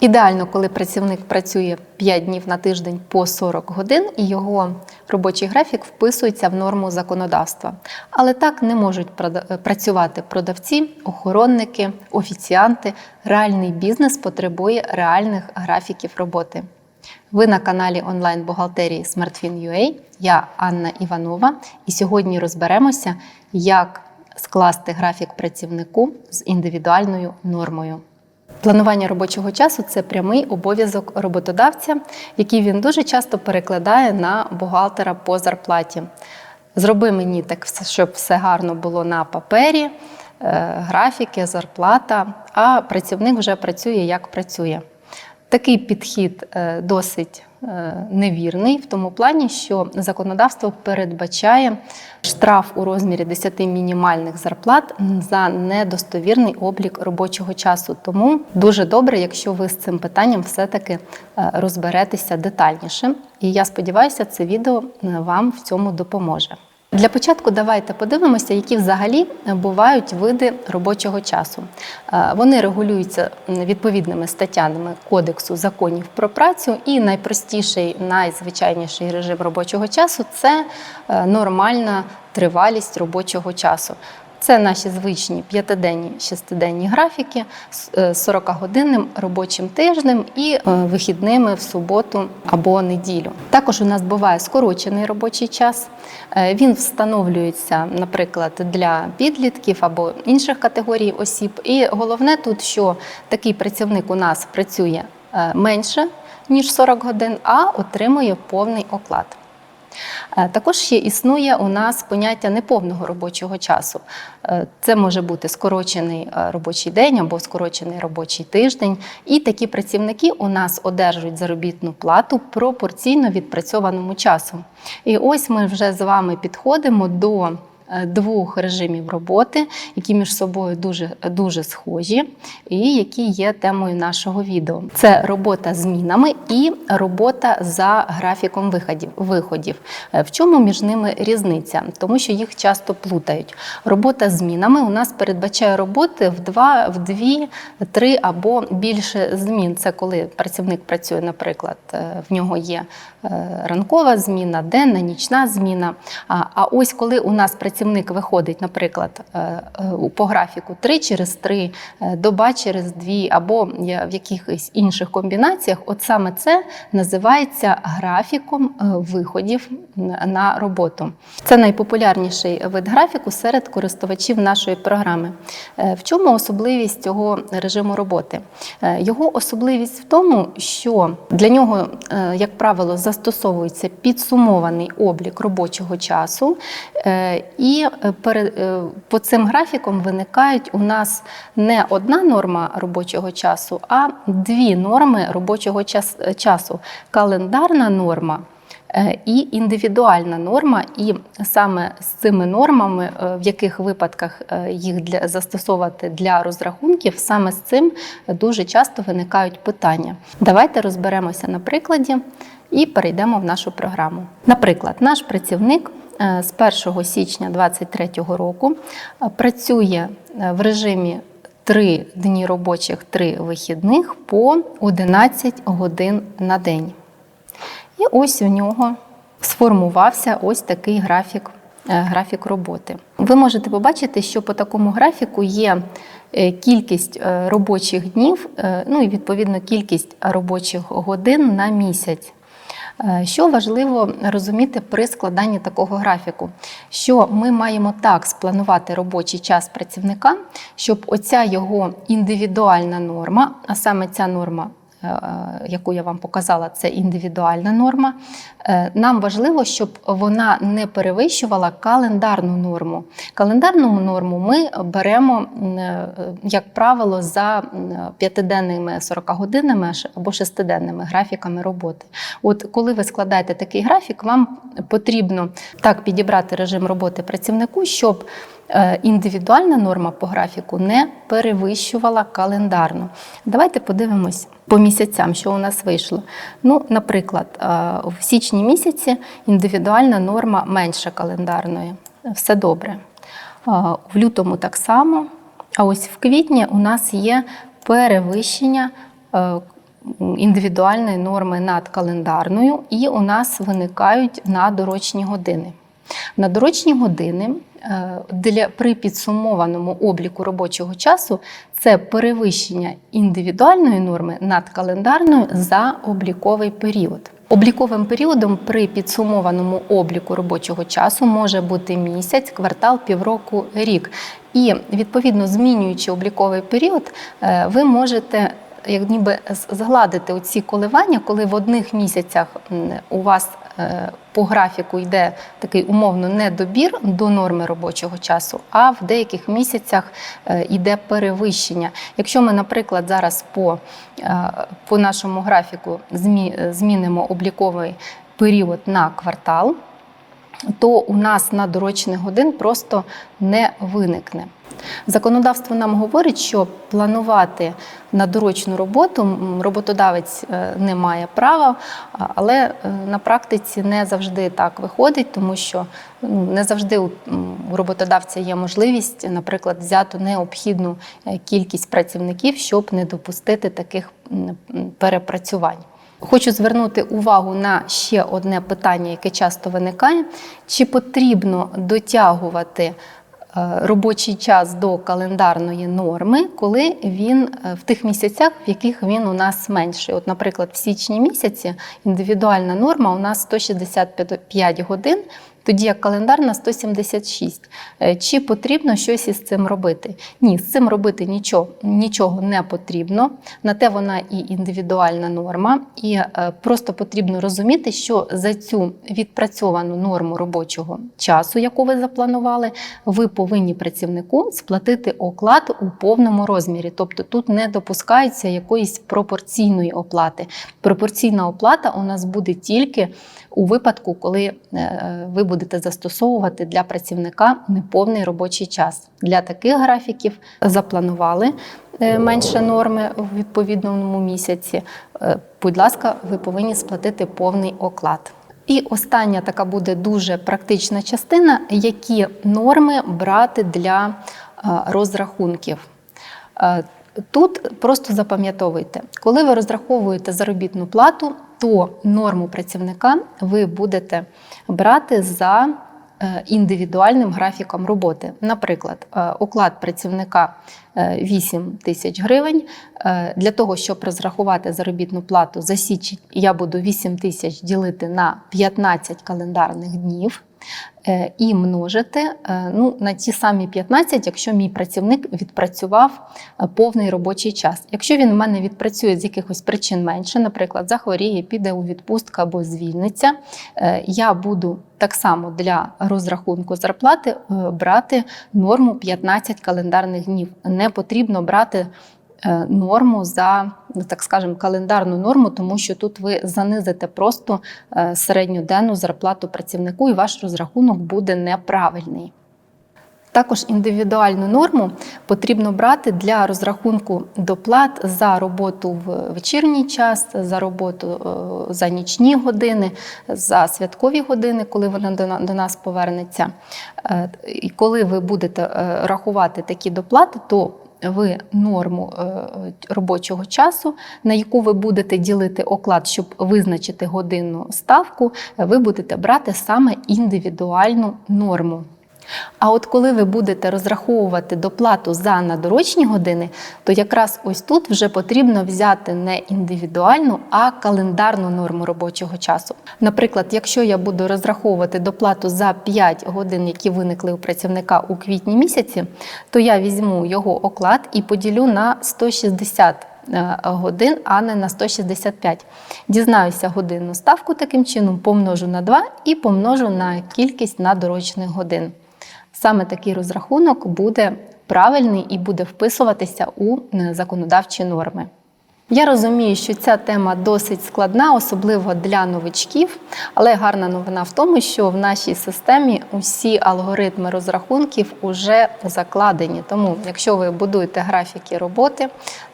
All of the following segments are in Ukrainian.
Ідеально, коли працівник працює 5 днів на тиждень по 40 годин, і його робочий графік вписується в норму законодавства. Але так не можуть працювати продавці, охоронники, офіціанти. Реальний бізнес потребує реальних графіків роботи. Ви на каналі онлайн-бухгалтерії SmartFin.ua. Я Анна Іванова, і сьогодні розберемося, як скласти графік працівнику з індивідуальною нормою. Планування робочого часу це прямий обов'язок роботодавця, який він дуже часто перекладає на бухгалтера по зарплаті. Зроби мені так, щоб все гарно було на папері, е, графіки, зарплата, а працівник вже працює як працює. Такий підхід е, досить е, невірний в тому плані, що законодавство передбачає штраф у розмірі 10 мінімальних зарплат за недостовірний облік робочого часу. Тому дуже добре, якщо ви з цим питанням все-таки е, розберетеся детальніше. І я сподіваюся, це відео вам в цьому допоможе. Для початку давайте подивимося, які взагалі бувають види робочого часу. Е, Вони регулюються відповідними статтями Кодексу законів про працю, і найпростіший, найзвичайніший режим робочого часу це е, нормальна тривалість робочого часу. Це наші звичні п'ятиденні, шестиденні графіки з е, 40-годинним робочим тижнем і е, вихідними в суботу або неділю. Також у нас буває скорочений робочий час. Е, Він встановлюється, наприклад, для підлітків або інших категорій осіб. І головне тут, що такий працівник у нас працює е, менше ніж 40 годин, а отримує повний оклад. Е, Також ще існує у нас поняття неповного робочого часу. Е, Це може бути скорочений е, робочий день або скорочений робочий тиждень. І такі працівники у нас одержують заробітну плату пропорційно відпрацьованому часу. І ось ми вже з вами підходимо до двох режимів роботи, які між собою дуже, дуже схожі, і які є темою нашого відео. Це робота змінами і робота за графіком виходів. виходів. Е, В чому між ними різниця? Тому що їх часто плутають. Робота змінами у нас передбачає роботи в два, в дві, три або більше змін. Це коли працівник працює, наприклад, е, в нього є е, ранкова зміна, денна, нічна зміна. А ось коли у нас працівник виходить, наприклад, е, е, по графіку 3 через 3, доба через 2 або в якихось інших комбінаціях, от саме це називається графіком е, виходів на роботу. Це найпопулярніший вид графіку серед користувачів нашої програми. Е, В чому особливість цього режиму роботи? Е, Його особливість в тому, що для нього, е, як правило, застосовується підсумований облік робочого часу, е, і е, е, по цим графікам виникають у нас не одна норма робочого часу, а дві норми робочого часу: календарна норма. е, І індивідуальна норма, і саме з цими нормами, е, в яких випадках е, їх для застосовувати для розрахунків, саме з цим дуже часто виникають питання. Давайте розберемося на прикладі і перейдемо в нашу програму. Наприклад, наш працівник е, з 1 січня 2023 року е, працює е, в режимі 3 дні робочих, 3 вихідних по 11 годин на день. І ось у нього сформувався ось такий графік, е, графік роботи. Ви можете побачити, що по такому графіку є е, кількість е, робочих днів, е, ну і відповідно кількість робочих годин на місяць. Е, Що важливо розуміти при складанні такого графіку, що ми маємо так спланувати робочий час працівника, щоб оця його індивідуальна норма, а саме ця норма яку я вам показала, це індивідуальна норма. Е, Нам важливо, щоб вона не перевищувала календарну норму. Календарну норму ми беремо, е, як правило, за п'ятиденними 40-годинними або шестиденними графіками роботи. От коли ви складаєте такий графік, вам потрібно так підібрати режим роботи працівнику, щоб е, індивідуальна норма по графіку не перевищувала календарну. Давайте подивимось по місяцям, що у нас вийшло. Ну, наприклад, е, в січні місяці індивідуальна норма менша календарної. Все добре. Е, В лютому так само. А ось в квітні у нас є перевищення е, індивідуальної норми над календарною, і у нас виникають надорочні години. Надорочні години е, для при підсумованому обліку робочого часу це перевищення індивідуальної норми над календарною за обліковий період. Обліковим періодом при підсумованому обліку робочого часу може бути місяць, квартал, півроку, рік. І відповідно змінюючи обліковий період, е, ви можете як ніби згладити оці коливання, коли в одних місяцях у вас е, по графіку йде такий умовно недобір до норми робочого часу, а в деяких місяцях е, йде перевищення. Якщо ми, наприклад, зараз по, е, по нашому графіку змінимо обліковий період на квартал, то у нас надорочних годин просто не виникне. Законодавство нам говорить, що планувати надорочну роботу роботодавець е, не має права, але е, на практиці не завжди так виходить, тому що не завжди у роботодавця є можливість, наприклад, взяти необхідну е, кількість працівників, щоб не допустити таких перепрацювань. Хочу звернути увагу на ще одне питання, яке часто виникає: чи потрібно дотягувати е, робочий час до календарної норми, коли він е, в тих місяцях, в яких він у нас менший. От, наприклад, в січні місяці індивідуальна норма у нас 165 годин. Тоді як календарна 176. Е, Чи потрібно щось із цим робити? Ні, з цим робити нічого, нічого не потрібно. На те вона і індивідуальна норма. І е, просто потрібно розуміти, що за цю відпрацьовану норму робочого часу, яку ви запланували, ви повинні працівнику сплатити оклад у повному розмірі. Тобто тут не допускається якоїсь пропорційної оплати. Пропорційна оплата у нас буде тільки у випадку, коли е, ви будете застосовувати для працівника неповний робочий час. Для таких графіків запланували е, менше норми в відповідному місяці. Е, Будь ласка, ви повинні сплатити повний оклад. І остання така буде дуже практична частина, які норми брати для е, розрахунків. Тут просто запам'ятовуйте, коли ви розраховуєте заробітну плату, то норму працівника ви будете брати за е, індивідуальним графіком роботи. Наприклад, е, оклад працівника е, 8 тисяч гривень. Е, Для того, щоб розрахувати заробітну плату за січень, я буду 8 тисяч ділити на 15 календарних днів. Е, І множити е, ну, на ті самі 15, якщо мій працівник відпрацював е, повний робочий час. Якщо він в мене відпрацює з якихось причин менше, наприклад, захворіє, піде у відпустку або звільниться, я буду так само для розрахунку зарплати брати норму 15 календарних днів. Не потрібно брати норму за, ну, так скажемо, календарну норму, тому що тут ви занизите просто е, середньоденну зарплату працівнику, і ваш розрахунок буде неправильний. Також індивідуальну норму потрібно брати для розрахунку доплат за роботу в вечірній час, за роботу е, за нічні години, за святкові години, коли вона до нас повернеться. Е, І коли ви будете е, рахувати такі доплати, то ви норму е, робочого часу, на яку ви будете ділити оклад, щоб визначити годинну ставку, ви будете брати саме індивідуальну норму. А от коли ви будете розраховувати доплату за надорочні години, то якраз ось тут вже потрібно взяти не індивідуальну, а календарну норму робочого часу. Наприклад, якщо я буду розраховувати доплату за 5 годин, які виникли у працівника у квітні місяці, то я візьму його оклад і поділю на 160 е, годин, а не на 165. Дізнаюся годинну ставку таким чином, помножу на 2 і помножу на кількість надорочних годин. Саме такий розрахунок буде правильний і буде вписуватися у е, законодавчі норми. Я розумію, що ця тема досить складна, особливо для новичків, але гарна новина в тому, що в нашій системі усі алгоритми розрахунків вже закладені. Тому, якщо ви будуєте графіки роботи,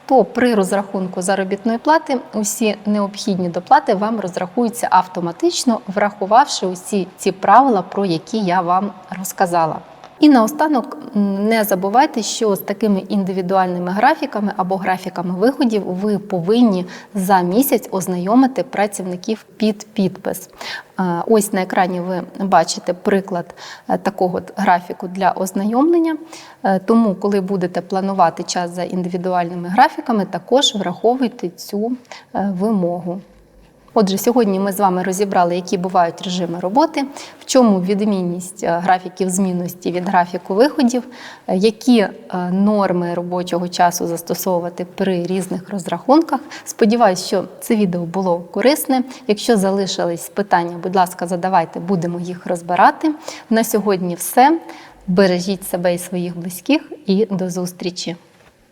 то при розрахунку заробітної плати усі необхідні доплати вам розрахуються автоматично, врахувавши усі ці правила, про які я вам розказала. І наостанок не забувайте, що з такими індивідуальними графіками або графіками виходів ви повинні за місяць ознайомити працівників під підпис. Е, Ось на екрані ви бачите приклад е, такого графіку для ознайомлення. Е, Тому, коли будете планувати час за індивідуальними графіками, також враховуйте цю вимогу. Отже, сьогодні ми з вами розібрали, які бувають режими роботи, в чому відмінність е, графіків змінності від графіку виходів, е, які е, норми робочого часу застосовувати при різних розрахунках. Сподіваюсь, що це відео було корисне. Якщо залишились питання, будь ласка, задавайте, будемо їх розбирати. На сьогодні все. Бережіть себе і своїх близьких, і до зустрічі!